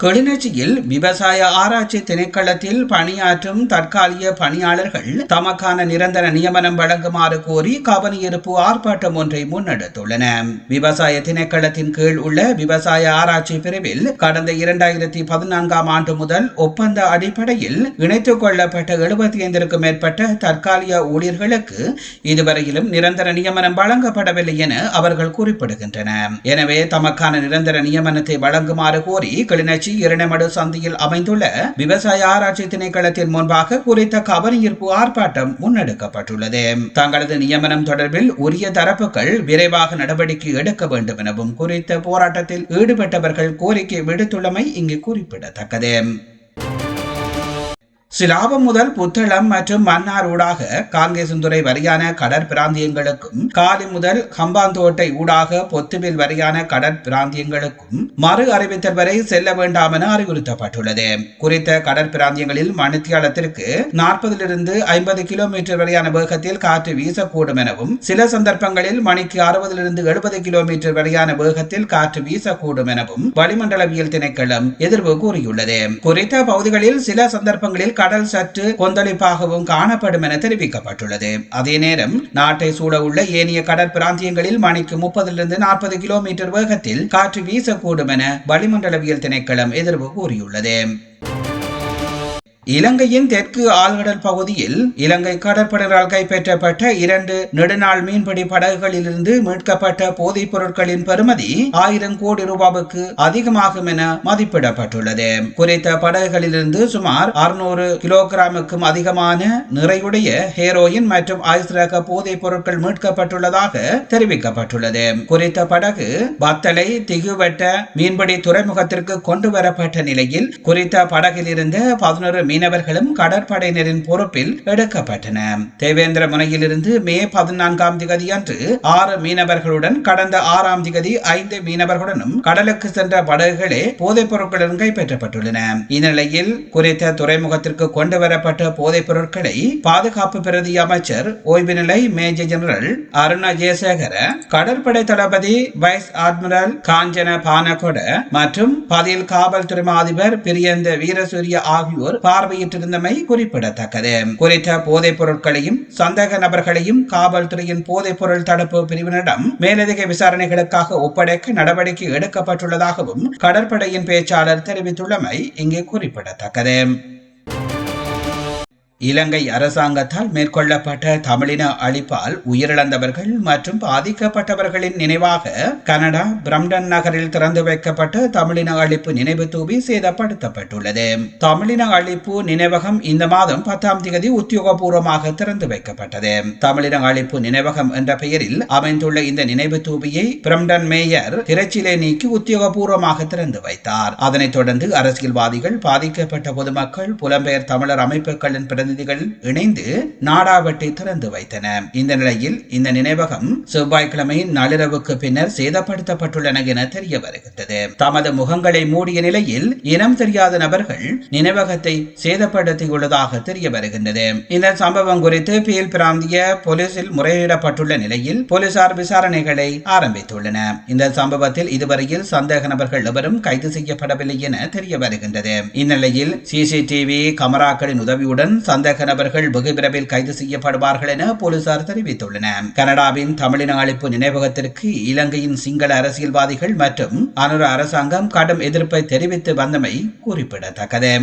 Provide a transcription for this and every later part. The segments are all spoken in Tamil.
கிளிநொச்சியில் விவசாய ஆராய்ச்சி திணைக்களத்தில் பணியாற்றும் தற்காலிக பணியாளர்கள் தமக்கான நிரந்தர நியமனம் வழங்குமாறு கோரி கவனியிருப்பு ஆர்ப்பாட்டம் ஒன்றை முன்னெடுத்துள்ளன. விவசாய திணைக்களத்தின் கீழ் உள்ள விவசாய ஆராய்ச்சி பிரிவில் கடந்த இரண்டாயிரத்தி பதினான்காம் ஆண்டு முதல் ஒப்பந்த அடிப்படையில் இணைத்துக் கொள்ளப்பட்ட எழுபத்தி ஐந்திற்கும் மேற்பட்ட தற்காலிக ஊழியர்களுக்கு இதுவரையிலும் நிரந்தர நியமனம் வழங்கப்படவில்லை என அவர்கள் குறிப்பிடுகின்றனர். எனவே தமக்கான நிரந்தர நியமனத்தை வழங்குமாறு கோரி கிளிநொச்சி இரணைமடு சந்தியில் அமைந்துள்ள விவசாய ஆராய்ச்சி திணைக்களத்தின் முன்பாக குறித்த கவனஈர்ப்பு ஆர்ப்பாட்டம் முன்னெடுக்கப்பட்டுள்ளது. தங்களது நியமனம் தொடர்பில் உரிய தரப்புகள் விரைவாக நடவடிக்கை எடுக்க வேண்டும் எனவும் குறித்த போராட்டத்தில் ஈடுபட்டவர்கள் கோரிக்கை விடுத்துள்ளமை இங்கு குறிப்பிடத்தக்கது. சிலாபம் முதல் புத்தளம் மற்றும் மன்னார் ஊடாக காங்கேசந்துறை வரியான கடற்பிராந்தியங்களுக்கும் காலி முதல் கம்பாந்தோட்டை ஊடாக பொத்துவில் வரியான கடற்பிராந்தியங்களுக்கும் மறு அறிவித்தல் வரை செல்ல வேண்டாம் என அறிவுறுத்தப்பட்டுள்ளது. குறித்த கடற்பிராந்தியங்களில் மணித்தியாலத்திற்கு நாற்பதிலிருந்து ஐம்பது கிலோமீட்டர் வரையான வேகத்தில் காற்று வீசக்கூடும் எனவும் சில சந்தர்ப்பங்களில் மணிக்கு அறுபதிலிருந்து எழுபது கிலோமீட்டர் வரையான வேகத்தில் காற்று வீசக்கூடும் எனவும் வளிமண்டலவியல் திணைக்களம் எதிர்வு கூறியுள்ளது. குறித்த பகுதிகளில் சில சந்தர்ப்பங்களில் கடல் சற்று கொந்தளிப்பாகவும் காணப்படும் என தெரிவிக்கப்பட்டுள்ளது. அதே நேரம் நாட்டை சூழவுள்ள உள்ள ஏனைய கடற்பிராந்தியங்களில் மணிக்கு முப்பதிலிருந்து நாற்பது கிலோமீட்டர் வேகத்தில் காற்று வீசக்கூடும் என வளிமண்டலவியல் திணைக்களம் எதிர்வு கூறியுள்ளது. இலங்கையின் தெற்கு ஆழ்கடல் பகுதியில் இலங்கை கடற்படையால் கைப்பற்றப்பட்ட இரண்டு நெடுநாள் மீன்பிடி படகுகளிலிருந்து மீட்கப்பட்ட போதைப் பொருட்களின் பெறுமதி ஆயிரம் கோடி ரூபாவுக்கு அதிகமாகும் என மதிப்பிடப்பட்டுள்ளது. குறித்த படகுகளிலிருந்து சுமார் அறுநூறு கிலோகிராமுக்கும் அதிகமான நிறையுடைய ஹேரோயின் மற்றும் ஐஸ் ரக போதைப் பொருட்கள் மீட்கப்பட்டுள்ளதாக தெரிவிக்கப்பட்டுள்ளது. குறித்த படகு பத்தலை திகுவட்ட மீன்பிடி துறைமுகத்திற்கு கொண்டு வரப்பட்ட நிலையில் குறித்த படகில் இருந்த பதினோரு மீனவர்களும் கடற்படையினரின் பொறுப்பில் எடுக்கப்பட்டன. தேவேந்திர முனையிலிருந்து மே பதினான்காம் திகதி அன்று ஆறு மீனவர்களுடன் கடந்த ஆறாம் திகதி ஐந்து மீனவர்களுடனும் கடலுக்கு சென்ற படகுகளே போதைப் பொருட்களுடன் கைப்பற்றப்பட்டுள்ளன. இந்நிலையில் குறித்த துறைமுகத்திற்கு கொண்டு வரப்பட்ட போதைப் பொருட்களை பாதுகாப்பு பிரதி அமைச்சர் ஓய்வு நிலை மேஜர் ஜெனரல் அருணா ஜெயசேகர கடற்படை தளபதி வைஸ் அட்மிரல் காஞ்சன பானகொட மற்றும் பதில் காவல்துறை அதிபர் பிரியந்த வீரசூரிய ஆகியோர் பார்வையிட்டிருந்தமை குறிப்பிடத்தக்கது. குறித்த போதைப் பொருட்களையும் சந்தேக நபர்களையும் காவல்துறையின் போதைப் பொருள் தடுப்பு பிரிவினரிடம் மேலதிக விசாரணைகளுக்காக ஒப்படைக்க நடவடிக்கை எடுக்கப்பட்டுள்ளதாகவும் கடற்படையின் பேச்சாளர் தெரிவித்துள்ளமை இங்கே குறிப்பிடத்தக்கது. இலங்கை அரசாங்கத்தால் மேற்கொள்ளப்பட்ட தமிழின அழிப்பால் உயிரிழந்தவர்கள் மற்றும் பாதிக்கப்பட்டவர்களின் நினைவாக கனடா பிரம்டன் நகரில் திறந்து வைக்கப்பட்ட தமிழின அழிப்பு நினைவு தூவி சேதப்படுத்தப்பட்டுள்ளது. தமிழின அழிப்பு நினைவகம் இந்த மாதம் பத்தாம் தேதி உத்தியோகபூர்வமாக திறந்து வைக்கப்பட்டது. தமிழின அழிப்பு நினைவகம் என்ற பெயரில் அமைந்துள்ள இந்த நினைவு தூபியை பிரம்டன் மேயர் திரைச்சிலே நீக்கி உத்தியோகபூர்வமாக திறந்து வைத்தார். அதனைத் தொடர்ந்து அரசியல்வாதிகள் பாதிக்கப்பட்ட பொதுமக்கள் புலம்பெயர் தமிழர் அமைப்புகளின் பிரதி பிரதிநிதிகள் இணைந்து நாடாவட்டை திறந்து வைத்தன. இந்த நிலையில் இந்த நினைவகம் செவ்வாய்க்கிழமை நள்ளிரவுக்கு பின்னர் சேதப்படுத்தப்பட்டுள்ளன என தெரிய வருகின்றது. தமது முகங்களை மூடிய நிலையில் இனம் தெரியாத நபர்கள் நினைவகத்தை சேதப்படுத்தியுள்ளதாக தெரிய வருகின்றது. இந்த சம்பவம் குறித்து பீல் பிராந்திய போலீசில் முறையிடப்பட்டுள்ள நிலையில் போலீசார் விசாரணைகளை ஆரம்பித்துள்ளன. இந்த சம்பவத்தில் இதுவரையில் சந்தேக நபர்கள் எவரும் கைது செய்யப்படவில்லை என தெரிய வருகின்றது. இந்நிலையில் சிசிடிவி கமராக்களின் உதவியுடன் சந்தேக நபர்கள் வெகு விரைவில் கைது செய்யப்படுவார்கள் என போலீசார் தெரிவித்துள்ளனர். கனடாவின் தமிழின அழிப்பு நினைவகத்திற்கு இலங்கையின் சிங்கள அரசியல்வாதிகள் மற்றும் அனுர அரசாங்கம் கடும் எதிர்ப்பை தெரிவித்து வந்தமை குறிப்பிடத்தக்கது.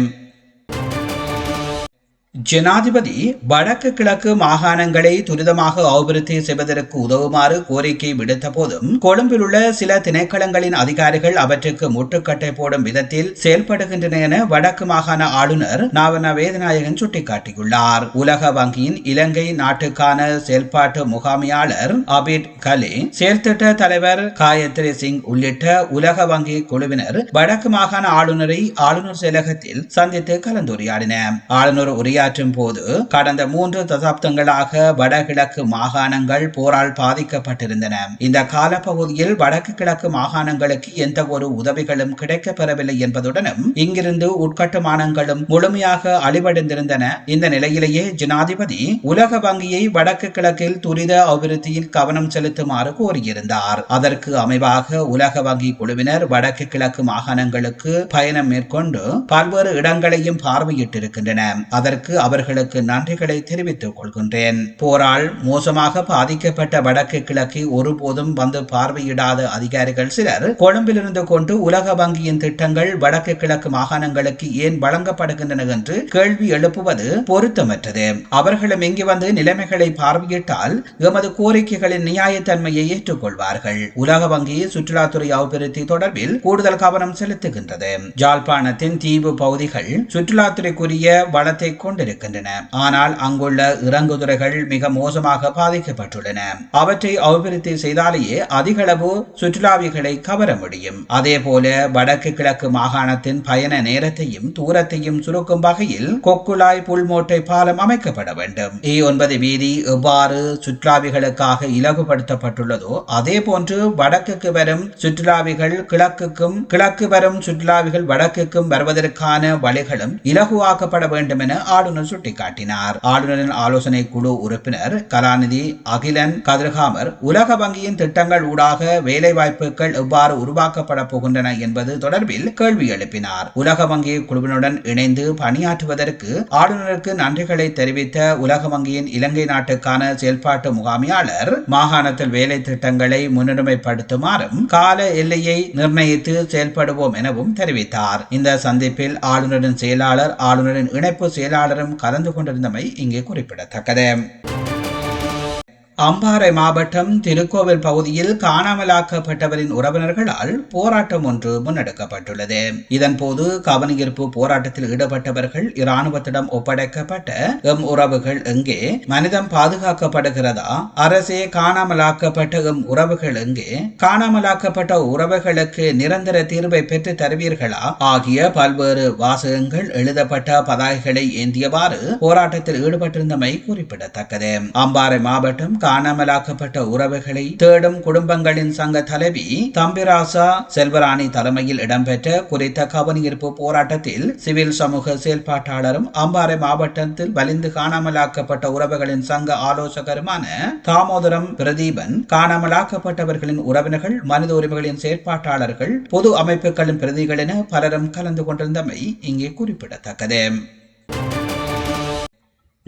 ஜனாதிபதி வடக்கு கிழக்கு மாகாணங்களை துரிதமாக அபிவிருத்தி செய்வதற்கு உதவுமாறு கோரிக்கை விடுத்த போதும் கொழும்பில் உள்ள சில திணைக்களங்களின் அதிகாரிகள் அவற்றுக்கு முட்டுக்கட்டை போடும் விதத்தில் செயல்படுகின்றன என வடக்கு மாகாண ஆளுநர் நாவன வேதநாயகன் சுட்டிக்காட்டியுள்ளார். உலக வங்கியின் இலங்கை நாட்டுக்கான செயல்பாட்டு முகாமையாளர் அபிட் கலே செயல்திட்ட தலைவர் காயத்ரி சிங் உள்ளிட்ட உலக வங்கி குழுவினர் வடக்கு மாகாண ஆளுநரை ஆளுநர் செயலகத்தில் சந்தித்து கலந்துரையாடினர். ஆளுநர் உரையாடி உரையாற்றும் போது கடந்த மூன்று தசாப்தங்களாக வடகிழக்கு மாகாணங்கள் போரால் பாதிக்கப்பட்டிருந்தன. இந்த காலப்பகுதியில் வடக்கு கிழக்கு மாகாணங்களுக்கு எந்த ஒரு உதவிகளும் கிடைக்கப்பெறவில்லை என்பதுடனும் இங்கிருந்து உட்கட்டுமானங்களும் முழுமையாக அழிவடைந்திருந்தன. இந்த நிலையிலேயே ஜனாதிபதி உலக வங்கியை வடக்கு கிழக்கில் துரித அபிவிருத்தியில் கவனம் செலுத்துமாறு கோரியிருந்தார். அதற்கு அமைவாக உலக வங்கி குழுவினர் வடக்கு கிழக்கு மாகாணங்களுக்கு பயணம் மேற்கொண்டு பல்வேறு இடங்களையும் பார்வையிட்டிருக்கின்றன. அதற்கு அவர்களுக்கு நன்றிகளை தெரிவித்துக் கொள்கின்றேன். போரால் மோசமாக பாதிக்கப்பட்ட வடக்கு கிழக்கை ஒருபோதும் வந்து பார்வையிடாத அதிகாரிகள் சிலர் கொழும்பிலிருந்து கொண்டு உலக வங்கியின் திட்டங்கள் வடக்கு கிழக்கு மாகாணங்களுக்கு ஏன் வழங்கப்படுகின்றன என்று கேள்வி எழுப்புவது பொருத்தமற்றது. அவர்களும் இங்கு வந்து நிலைமைகளை பார்வையிட்டால் எமது கோரிக்கைகளின் நியாயத்தன்மையை ஏற்றுக்கொள்வார்கள். உலக வங்கி சுற்றுலாத்துறை அபிவிருத்தி தொடர்பில் கூடுதல் கவனம் செலுத்துகின்றது. ஜாழ்ப்பாணத்தின் தீவு பகுதிகள் சுற்றுலாத்துறைக்குரிய வளத்தை கொண்டிருக்கின்றன. ஆனால் அங்குள்ள இறங்குதுறைகள் மிக மோசமாக பாதிக்கப்பட்டுள்ளன. அவற்றை அபிவிருத்தி செய்தாலேயே அதிகளவு சுற்றுலாவிகளை கவர முடியும். அதே போல வடக்கு கிழக்கு மாகாணத்தின் பயண நேரத்தையும் தூரத்தையும் சுருக்கும் வகையில் கொக்குழாய் புல்மோட்டை பாலம் அமைக்கப்பட வேண்டும். ஏ ஒன்பது வீதி எவ்வாறு சுற்றுலாவிகளுக்காக இலகுபடுத்தப்பட்டுள்ளதோ அதே போன்று வடக்குக்கு வரும் சுற்றுலாவிகள் கிழக்குக்கும் கிழக்கு வரும் சுற்றுலாவிகள் வடக்குக்கும் வருவதற்கான வழிகளும் இலகுவாக்கப்பட வேண்டும் என ஆடு ஆளுநர் சுட்டிக்காட்டினார் ஆளுநரின் ஆலோசனை குழு உறுப்பினர் கலாநிதி அகிலன் கதிர்காமர் உலக வங்கியின் திட்டங்கள் ஊடாக வேலை வாய்ப்புகள் எவ்வாறு உருவாக்கப்பட போகின்றன என்பது தொடர்பில் கேள்வி எழுப்பினார் உலக வங்கி குழுவினுடன் இணைந்து பணியாற்றுவதற்கு ஆளுநருக்கு நன்றிகளை தெரிவித்த உலக வங்கியின் இலங்கை நாட்டுக்கான செயல்பாட்டு முகாமியாளர் மாகாணத்தில் வேலை திட்டங்களை முன்னுரிமைப்படுத்துமாறும் கால எல்லையை நிர்ணயித்து செயல்படுவோம் எனவும் தெரிவித்தார் இந்த சந்திப்பில் ஆளுநரின் செயலாளர் ஆளுநரின் இணைப்பு செயலாளர் பலரும் கலந்து கொண்டிருந்தமை இங்கே குறிப்பிடத்தக்கது. அம்பாறை மாவட்டம் திருக்கோவில் பகுதியில் காணாமலாக்கப்பட்டவரின் உறவினர்களால் போராட்டம் ஒன்று முன்னெடுக்கப்பட்டுள்ளது. இதன்போது கவனஈர்ப்பு போராட்டத்தில் ஈடுபட்டவர்கள் இராணுவத்திடம் ஒப்படைக்கப்பட்ட எம் உறவுகள் எங்கே மனிதம் பாதுகாக்கப்படுகிறதா அரசே காணாமலாக்கப்பட்ட எம் உறவுகள் எங்கே காணாமலாக்கப்பட்ட உறவுகளுக்கு நிரந்தர தீர்வை பெற்று தருவீர்களா ஆகிய பல்வேறு வாசகங்கள் எழுதப்பட்ட பதாகைகளை ஏந்தியவாறு போராட்டத்தில் ஈடுபட்டிருந்தமை குறிப்பிடத்தக்கது. அம்பாறை மாவட்டம் காணாமலாக்கப்பட்ட உறவுகளை தேடும் குடும்பங்களின் சங்க தலைவி தம்பிராசா செல்வராணி தலைமையில் இடம்பெற்ற குறித்த கவனீர்ப்பு போராட்டத்தில் சிவில் சமூக செயல்பாட்டாளரும் அம்பாறை மாவட்டத்தில் வலிந்து காணாமலாக்கப்பட்ட உறவுகளின் சங்க ஆலோசகருமான தாமோதரம் பிரதீபன் காணாமலாக்கப்பட்டவர்களின் உறவினர்கள் மனித உரிமைகளின் செயற்பாட்டாளர்கள் பொது அமைப்புகளின் பிரதிகள் என பலரும் கலந்து கொண்டிருந்தமை இங்கே குறிப்பிடத்தக்கது.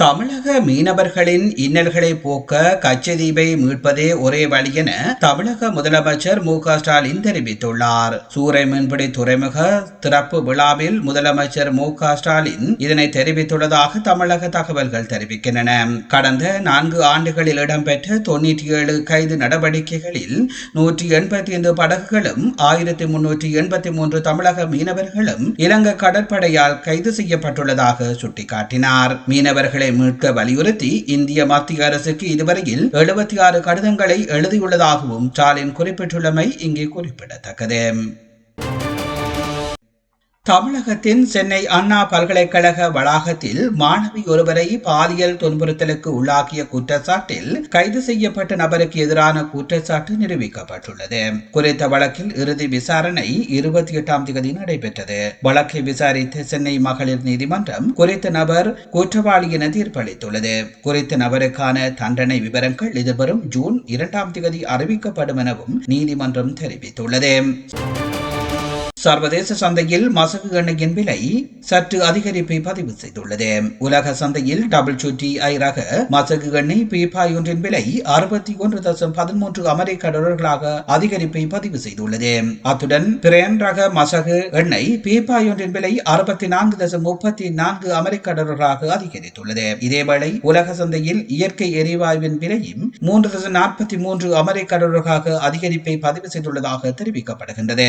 தமிழக மீனவர்களின் இன்னல்களை போக்க கச்சதீவை மீட்பதே ஒரே வழி என தமிழக முதலமைச்சர் மு க ஸ்டாலின் தெரிவித்துள்ளார். சூறை மீன்பிடி துறைமுக திறப்பு விழாவில் முதலமைச்சர் மு க ஸ்டாலின் இதனை தெரிவித்துள்ளதாக தமிழக தகவல்கள் தெரிவிக்கின்றன. கடந்த நான்கு ஆண்டுகளில் இடம்பெற்ற தொன்னூற்றி ஏழு கைது நடவடிக்கைகளில் நூற்றி எண்பத்தி ஐந்து படகுகளும் ஆயிரத்தி முன்னூற்றி எண்பத்தி மூன்று தமிழக மீனவர்களும் இலங்கை கடற்படையால் கைது செய்யப்பட்டுள்ளதாக சுட்டிக்காட்டினார். மீனவர்களை மீட்க வலியுறுத்தி இந்திய மத்திய அரசுக்கு இதுவரையில் எழுபத்தி ஆறு கடிதங்களை எழுதியுள்ளதாகவும் ஸ்டாலின் குறிப்பிட்டுள்ளமை இங்கே குறிப்பிடத்தக்கது. தமிழகத்தின் சென்னை அண்ணா பல்கலைக்கழக வளாகத்தில் மாணவி ஒருவரை பாலியல் துன்புறுத்தலுக்கு உள்ளாக்கிய குற்றச்சாட்டில் கைது செய்யப்பட்ட நபருக்கு எதிரான குற்றச்சாட்டு நிரூபிக்கப்பட்டுள்ளது. குறித்த வழக்கில் இறுதி விசாரணை இருபத்தி எட்டாம் தேதி நடைபெற்றது. வழக்கை விசாரித்த சென்னை மகளிர் நீதிமன்றம் குறித்த நபர் குற்றவாளி என தீர்ப்பளித்துள்ளது. குறித்த நபருக்கான தண்டனை விவரங்கள் எதிர்வரும் ஜூன் இரண்டாம் தேதி அறிவிக்கப்படும் எனவும் நீதிமன்றம் தெரிவித்துள்ளது. சர்வதேச சந்தையில் மசகு எண்ணெயின் விலை சற்று அதிகரிப்பை பதிவு செய்துள்ளது. உலக சந்தையில் டபுள் ஐ ரக மசகு எண்ணெய் பீப்பாய் ஒன்றின் விலை அறுபத்தி ஒன்று தசம் பதிமூன்று அமெரிக்க டாலர்களாக அதிகரிப்பை பதிவு செய்துள்ளது. அத்துடன் பிரேன் ரக மசகு எண்ணெய் பீப்பாய் ஒன்றின் விலை அறுபத்தி நான்கு தசம் முப்பத்தி நான்கு அமெரிக்க டாலர்களாக அதிகரித்துள்ளது. இதேவேளை உலக சந்தையில் இயற்கை எரிவாயுவின் விலையும் மூன்று தசம் நாற்பத்தி மூன்று அமெரிக்க டாலர்களாக அதிகரிப்பை பதிவு செய்துள்ளதாக தெரிவிக்கப்படுகின்றது.